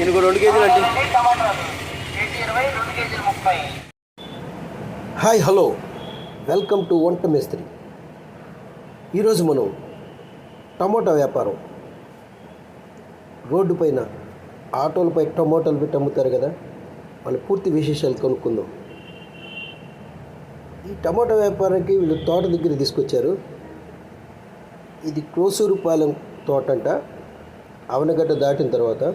ఇరవై రెండు కేజీలు అంటే? Hi hello. వెల్కమ్ టు వంట మేస్త్రి. ఈరోజు మనం టమోటా వ్యాపారం. రోడ్డు పైన ఆటోలపై టమోటాలు పెట్టి అమ్ముతారు కదా? వాళ్ళు పూర్తి విశేషాలు కనుక్కుందాం. ఈ టమోటా వ్యాపారానికి వీళ్ళు తోట దగ్గర తీసుకొచ్చారు. ఇది క్రోసూరుపాలెం తోట అంట అవనగడ్డ దాటిన తర్వాత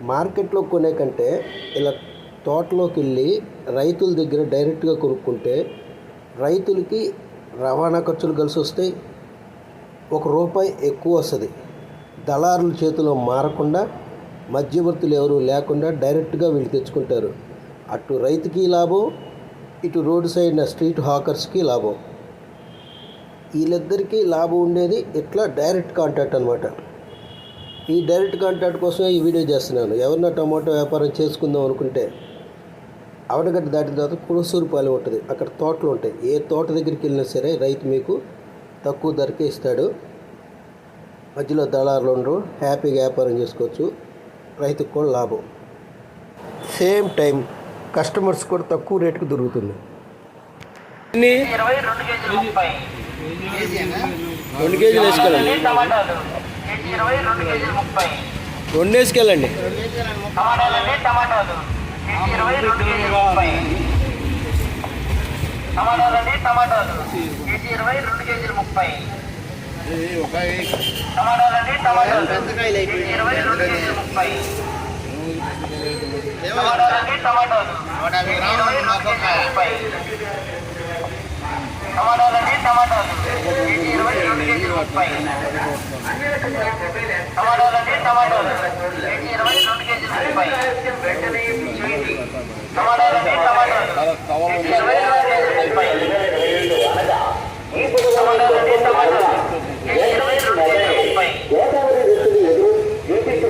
మార్కెట్లో కొనే కంటే ఇలా తోటలోకి వెళ్ళి రైతుల దగ్గర డైరెక్ట్గా కొనుక్కుంటే రైతులకి రవాణా ఖర్చులు కలిసి వస్తాయి ఒక రూపాయి ఎక్కువ వస్తుంది. దళారుల చేతిలో మారకుండా మధ్యవర్తులు ఎవరు లేకుండా డైరెక్ట్గా వీళ్ళు తెచ్చుకుంటారు. అటు రైతుకి లాభం ఇటు రోడ్డు సైడ్ స్ట్రీట్ హాకర్స్కి లాభం. వీళ్ళిద్దరికీ లాభం ఉండేది ఇట్లా డైరెక్ట్ కాంటాక్ట్ అనమాట ఈ డైరెక్ట్ కాంటాక్ట్ కోసమే ఈ వీడియో చేస్తున్నాను. ఎవరన్నా టమాటో వ్యాపారం చేసుకుందాం అనుకుంటే అవడగడ్డ దాటిన తర్వాత కురసూరుపాలెం ఉంటుంది. అక్కడ తోటలు ఉంటాయి. ఏ తోట దగ్గరికి వెళ్ళినా సరే రైతు మీకు తక్కువ ధరకే ఇస్తాడు. మధ్యలో దళారులు ఉండరు. హ్యాపీగా వ్యాపారం చేసుకోవచ్చు. రైతుకు కూడా లాభం. సేమ్ టైం కస్టమర్స్ కూడా తక్కువ రేటుకు దొరుకుతుంది. ఇరవై రెండు రెండు కేజీలు ముప్పై రెండు కేజీలు వేసుకెళ్ళండి టమాటాలు కేజీ ఇరవై రెండు ముప్పై టమాటాలు కేజీ ఇరవై రెండు ముప్పై టమాటాలండి టమాటాలు కేజీ ఇరవై రెండు ముప్పై టమాటాలండి టమాటాలు కేజీ ఇరవై రెండు ముప్పై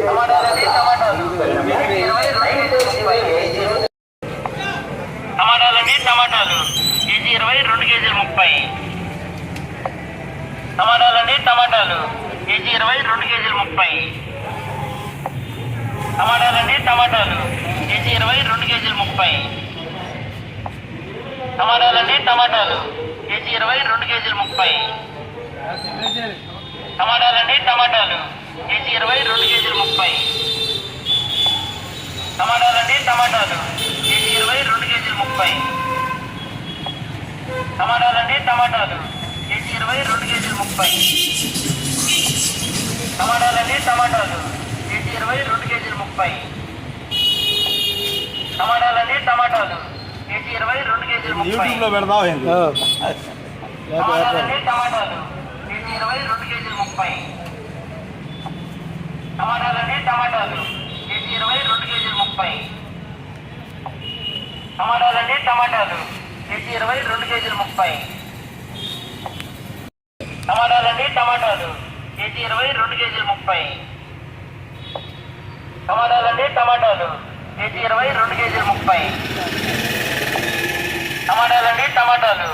టమాటాలు కేజీ ఇరవై రెండు ముప్పై టమాటాలు కేజీ ఇరవై రెండు కేజీలు ముప్పై. టమాటాలండి టమాటాలు. కేజీ ఇరవై రెండు కేజీలు ముప్పై. టమాటాలండి టమాటాలు. అండి ఇరవై రెండు కేజీలు ముప్పై టమాటాలు కేజీ ఇరవై రెండు కేజీలు ముప్పై. టమాటాలు అండి ఇరవై రెండు కేజీలు ముప్పై టమాటాలండి టమాటాలు. కేజీ ఇరవై రెండు కేజీలు ముప్పై. టమాటాలండి టమాటాలు. అండి టమాటాలు కేజీ ఇరవై రెండు కేజీలు ముప్పై. టమాటాలు అండి టమాటాలు. కేజీ ఇరవై రెండు కేజీలు ముప్పై టమాటాలు అండి ఇరవై రెండు కేజీలు ముప్పై. టమాటాలండి టమాటాలు. కేజీ ఇరవై రెండు కేజీలు ముప్పై. టమాటాలండి టమాటాలు. కేజీ ఇరవై రెండు కేజీలు ముప్పై. టమాటాలండి టమాటాలు. కేజీ ఇరవై రెండు కేజీలు ముప్పై. యూట్యూబ్లో టమాటాలు. కేజీ ఇరవై రెండు కేజీలు ముప్పై. టమాటాలండి టమాటాలు. కేజీ ఇరవై రెండు కేజీలు ముప్పై. టమాటాలండి టమాటాలు. కేజీ ఇరవై రెండు కేజీలు ముప్పై. టమాటాలండి టమాటాలు. కేజీ ఇరవై రెండు కేజీలు ముప్పై. టమాటాలండి టమాటాలు. కేజీ ఇరవై రెండు కేజీలు ముప్పై. టమాటాలండి టమాటాలు.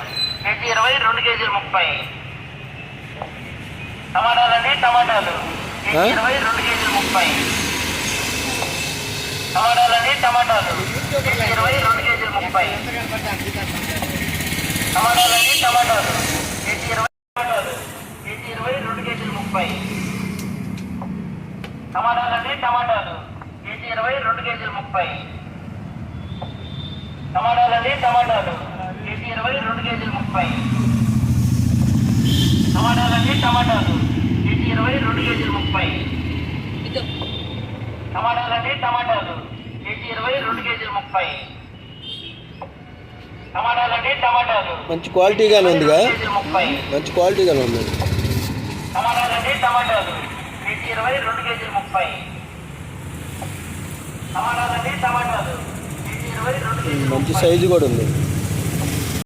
కేజీ ఇరవై రెండు కేజీలు ముప్పై. టమాటాలండి టమాటాలు. కేజీ ఇరవై రెండు కేజీలు ముప్పై. టమాటాలండి టమాటాలు. కేజీ ఇరవై రెండు కేజీలు ముప్పై. టమాటాలండి టమాటాలు కేజీ ఇరవై టమాటాలు కేజీ ఇరవై రెండు కేజీలు ముప్పై టమాటాలండి టమాటాలు. కేజీ ఇరవై రెండు కేజీలు ముప్పై. టమాటాలండి టమాటాలు. కేజీ ఇరవై రెండు కేజీలు ముప్పై. టమాటాలండి టమాటాలు. కేజీ ఇరవై రెండు కేజీలు ముప్పై. టమాటాలండి టమాటాలు. కేజీ ఇరవై రెండు కేజీలు ముప్పై. టమాటాలు. మంచి క్వాలిటీగానే ఉందిగా. మంచి క్వాలిటీగానే ఉంది. టమాటాలు. కేజీ ఇరవై రెండు కేజీలు ముప్పై. టమాటాలండి టమాటాలు. కేజీ ఇరవై రెండు మంచి సైజు కూడా ఉంది.